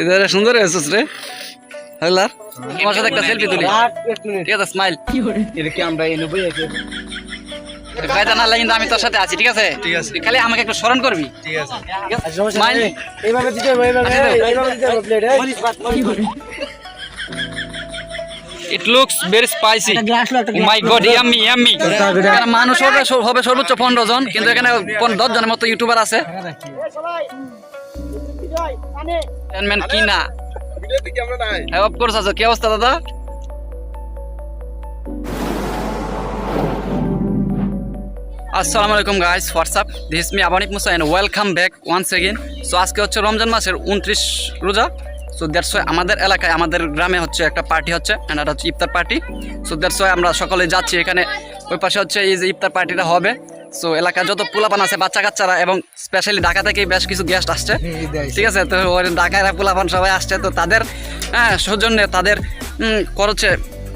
এটা সুন্দর হয়েছিস রে। হলার তোমার সাথে একটা সেলফি তুলি। ঠিক আছে স্মাইল এটা কি আমরা এনে বই আছে কায়দা না লাগে কিন্তু আমি তোর সাথে আছি ঠিক আছে? ঠিক আছে। খালি আমাকে একটু স্মরণ করবি। ঠিক আছে। স্মাইল এইভাবে দিতে হবে এইভাবে আচ্ছা, এইভাবে দিতে হবে plate it looks very spicy glass লো একটা মাই গড ইয়াম্মি ইয়াম্মি মানুষ হবে হবে সর্বোচ্চ পনেরো জন কিন্তু এখানে দশ জনের মতো ইউটিউবার আছে। ম্যান কি না হ্যাঁ অফ কোর্স আছে। কি অবস্থা দাদা? আসসালামু আলাইকুম guys what's up this me Abanik Musa and welcome back once again so আজকে হচ্ছে রমজান মাসের উনত্রিশ রোজা। সো দ্যাটস ওয়াই আমাদের এলাকায় আমাদের গ্রামে হচ্ছে একটা পার্টি হচ্ছে অ্যান্ড এটা হচ্ছে iftar party so that's why আমরা সকলে যাচ্ছি এখানে। ওই পাশে হচ্ছে এই যে ইফতার পার্টিটা হবে। সো এলাকায় যত পোলাপান আছে বাচ্চা কাচ্চারা এবং স্পেশালি ঢাকা থেকে বেশ কিছু গেস্ট আসছে। ঠিক আছে? তো ঢাকায় পোলাপান সবাই আসছে তো তাদের হ্যাঁ সৌজন্যে তাদের খরচে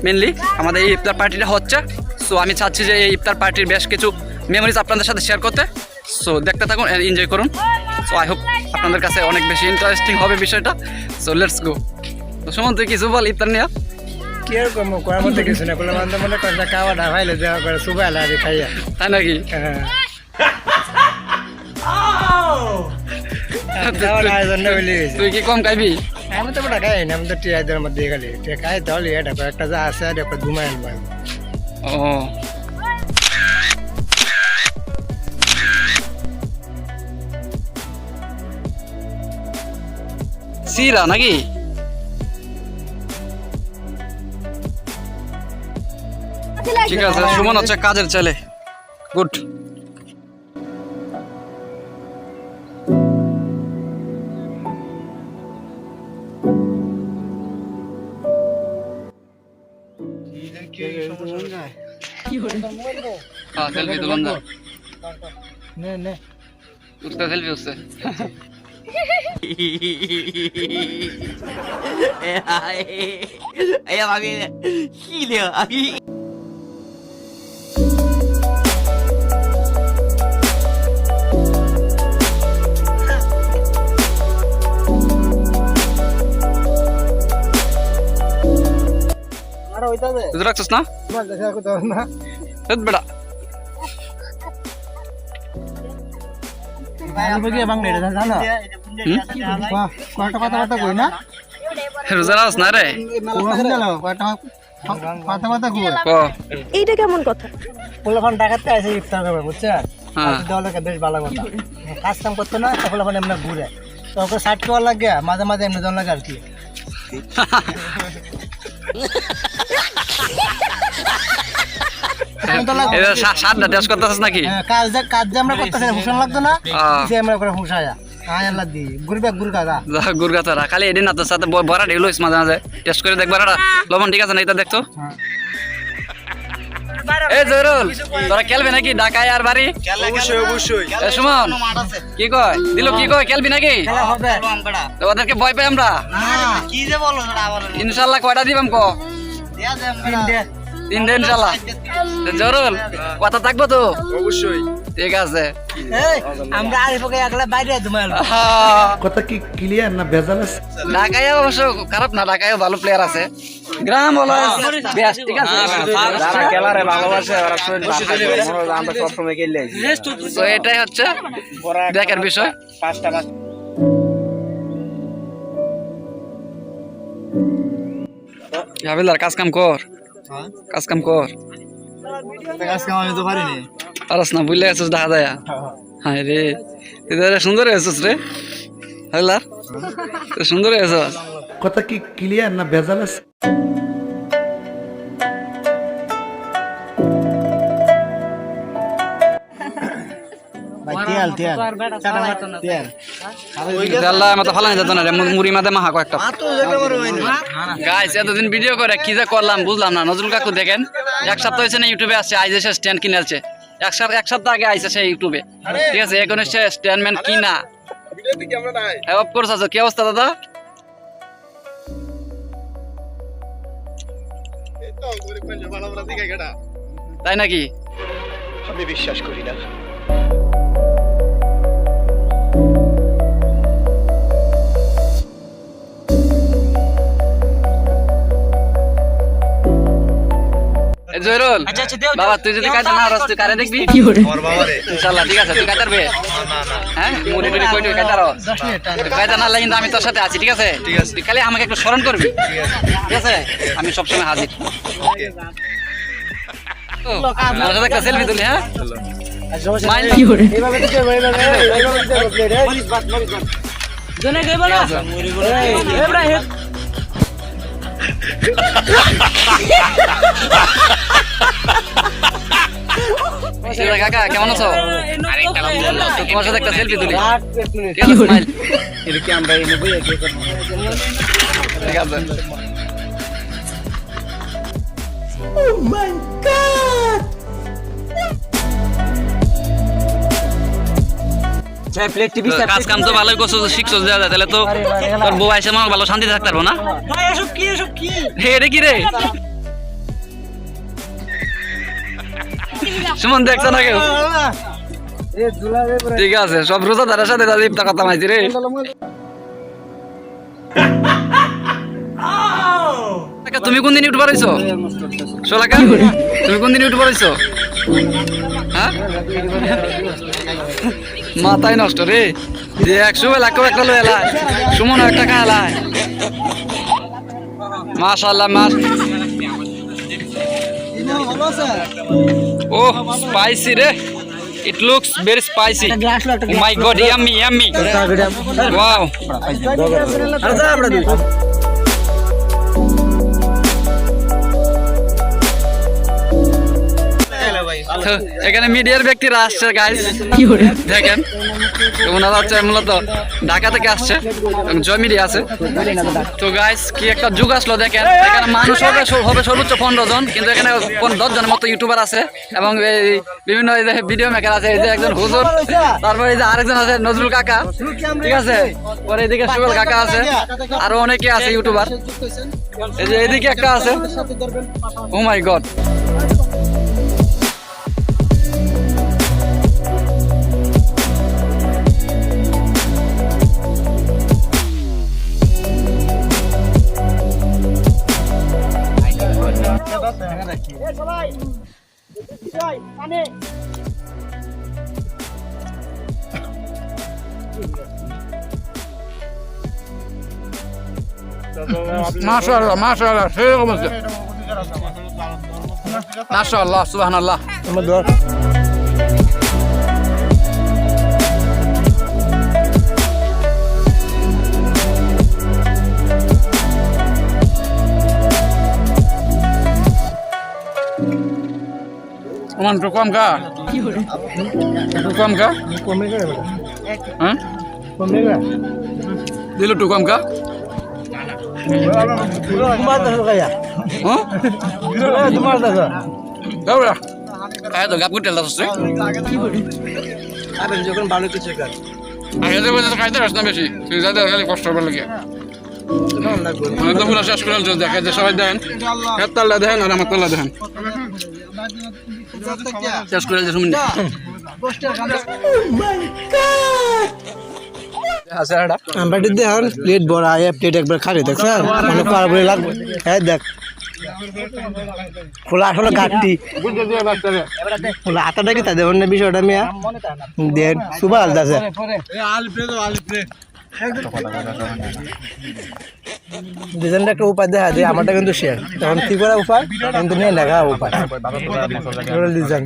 মেনলি আমাদের এই ইফতার পার্টিটা হচ্ছে। সো আমি চাচ্ছি যে এই ইফতার পার্টির বেশ কিছু মেমোরিজ আপনাদের সাথে শেয়ার করতে। সো দেখতে থাকুন এনজয় করুন। সো আই হোপ আপনাদের কাছে অনেক বেশি ইন্টারেস্টিং হবে বিষয়টা। সো লেটস গো তো সুমন তুই কিছু বল ইফতার নিয়ে? কি রকম করার মধ্যে কিছু না? করলে বান্ধব মনে করে খাওয়া ডা ভাইলে দেওয়া করে সুবাই লাগে খাইয়া তাই নাকি হ্যাঁ তুই কি কম খাইবি আমি তো বড় খাই না আমি তো টিয়াদের মধ্যে খালি টিয়া খাই তাহলে এটা একটা যা আছে এটা ঘুমাই আনব ও সিরা নাকি ঠিক আছে সুমন হচ্ছে কাজের ছেলে গুড সেলফি তুলুন না উঠতে কথা কথা কই ক এইটা কেমন কথা পোলাপান ডাকাতে আছে ইফতার করবে বুঝছেন হ্যাঁ দলকে বেশ ভালো কথা কাজ কাম করতে না পোলাপান এমনি ঘুরে তো ওকে ষাট করা লাগে মাঝে মাঝে এমনি জন লাগে আর কি এটা সাতটা টেস্ট করতেছিস নাকি? হ্যাঁ, কাজ কাজ যে আমরা করতেছি হুসান লাগতো না আহ। আমরা করে হুসায়া আয়। আল্লাহ দি ঘুরবে ঘুর কাদা যা গুরগাতারা খালি এদিন না সাথে ব- বড়া ঢেলো মাঝে মাঝে। টেস্ট করে দেখবার লবণ ঠিক আছে না এটা দেখতো? হ্যাঁ। এই তোরা খেলবি নাকি? ঢাকায় আর বাড়ি? অবশ্যই অবশ্যই। সুমন কি কয়? দিল কি কয়? খেলবি নাকি? খেলা হবে। তো ওদেরকে ভয় পাই আমরা? কি যে বলো না। ইনশাল্লাহ কয়টা দিবাম ক? তিন দিন ইনশাল্লাহ তো জরুল কথা থাকব তো? অবশ্যই। ঠিক আছে। এই আমরা আরিফকে একলা বাইরে ধুমাইল কথা কি ক্লিয়ার না ভেজাল আছে? ঢাকায় অবশ্য খারাপ না ঢাকায় ভালো প্লেয়ার আছে। গ্রাম হলো বেস্ট ঠিক আছে। যারা খেলারে ভালোবাসে ওরা শরীর আমরা সবসময় খেললে তো এটাই হচ্ছে দেখার বিষয়। পাঁচটা পাঁচ হাবিলদার কাজ কাম কর। কাজ কাম কর। কাজ কাম আমি তো পারিনি। পারস না বুঝলে আছিস দেখা যায় হ্যাঁ রে তুই তো সুন্দর হয়েছিস রে। হাবিলদার তুই সুন্দর হয়েছিস। কথা কি ক্লিয়ার না ভেজাল আছে? তেল তেল তেল এতদিন ভিডিও করে কি যে করলাম বুঝলাম না নজরুল কাকু দেখেন এক সপ্তাহ হয়েছে না ইউটিউবে আসছে আইজ এসে স্ট্যান্ড এক সপ্তাহ এক সপ্তাহ আগে আইসে সেই ইউটিউবে ঠিক আছে এখন সে স্ট্যান্ডম্যান কিনা। অফ কোর্স আছে কি অবস্থা দাদা? তাই নাকি? আমি বিশ্বাস করি না। জয়রুল আচ্ছা, আচ্ছা, বাবা তুই যদি কাজে না রস কর। তুই কারে দেখবি? ইনশাআল্লাহ ঠিক আছে তুই কাজে পারবে হ্যাঁ মুড়ি টুড়ি কই টুই কাজে রস। টাইম না লাগলে কিন্তু আমি তোর সাথে আছি ঠিক আছে? ঠিক আছে। তুই খালি আমাকে একটু স্মরণ করবি। ঠিক আছে। আমি সবসময় হাজির। ও, আমার সাথে একটা সেলফি তুলি হ্যাঁ? মাইল এইভাবে দিতে হবে, এইভাবে, এইভাবে দিতে হবে, plate, এই। জনে গেব না এবড়া হে কাকা কেমন আছো? তোমার সাথে একটা সেলফি তুলি। ঠিক আছে। কাজ কাম তো ভালোই করছ শিখছো তাহলে তো তোর বউ এসে আমার ভালো শান্তি থাকতে পারব না? ভাই এসব কি এসব কি? হে এটা কি রে? সুমন দেখছ না কেউ। ঠিক আছে সব রোজাদারের সাথে তাদের ইফতার কথা মাইছি রে। তুমি কোন দিন ইউটিউবার হইছো? সোলাকা তুমি কোন দিন ইউটিউবার হইছো? হ্যাঁ? মাথায় নষ্ট রে। যে একশো লাখ একটা লো এলাই সুমন একটা খা এলাই মাশাল্লাহ মাস ও স্পাইসি রে। It looks very spicy glass লো, একটা Oh my god, yummy, yummy. Wow. এখানে মিডিয়ার ব্যক্তিরা আসছে গাইস দেখেন ওনারা হচ্ছে মূলত ঢাকা থেকে আসছে জয় মিডিয়া আছে। তো গাইস কি একটা যুগ আসলো দেখেন। এখানে মানুষ হবে হবে সর্বোচ্চ পনেরো জন কিন্তু এখানে দশ জনের মতো ইউটিউবার আছে এবং এই বিভিন্ন এই যে ভিডিও মেকার আছে এই যে একজন হুজুর তারপরে এই যে আরেকজন আছে নজরুল কাকা ঠিক আছে? পরে এদিকে সুগল কাকা আছে আরও অনেকে আছে ইউটিউবার এই যে এদিকে একটা আছে। ও মাই গড মাশাআল্লাহ মাশাআল্লাহ সেরকম আছে। মাশাআল্লাহ। সুবহানাল্লাহ। আমার একটু কম খা একটু কম খা। হ্যাঁ দিল একটু কম খা। হ্যাঁ যখন ভালো কিছু কর। আগে খাইতে রাস বেশি খালি লাগে। মানে তো পুরো শেষ করে আলছো যে সবাই দেখেন। হের তাল্লা দেখেন আর আমার তাল্লা দেখেন। শেষ করে শুনুন। প্লেট ভরা আয় প্লেট একবার খালি দেখ স্যার মানে পারব লাগবে। হ্যাঁ দেখ। খোলা আসলে গাঠটি খোলা আটাটা কি তাদের অন্য বিষয়টা মিয়া? দেন সুবা আলাদা আছে দুজনটা একটা উপায় দেখা যায়, আমারটা কিন্তু শেয়ার তখন কি করা উপায়? কিন্তু নিয়ে দেখা উপায়। ডিজাইন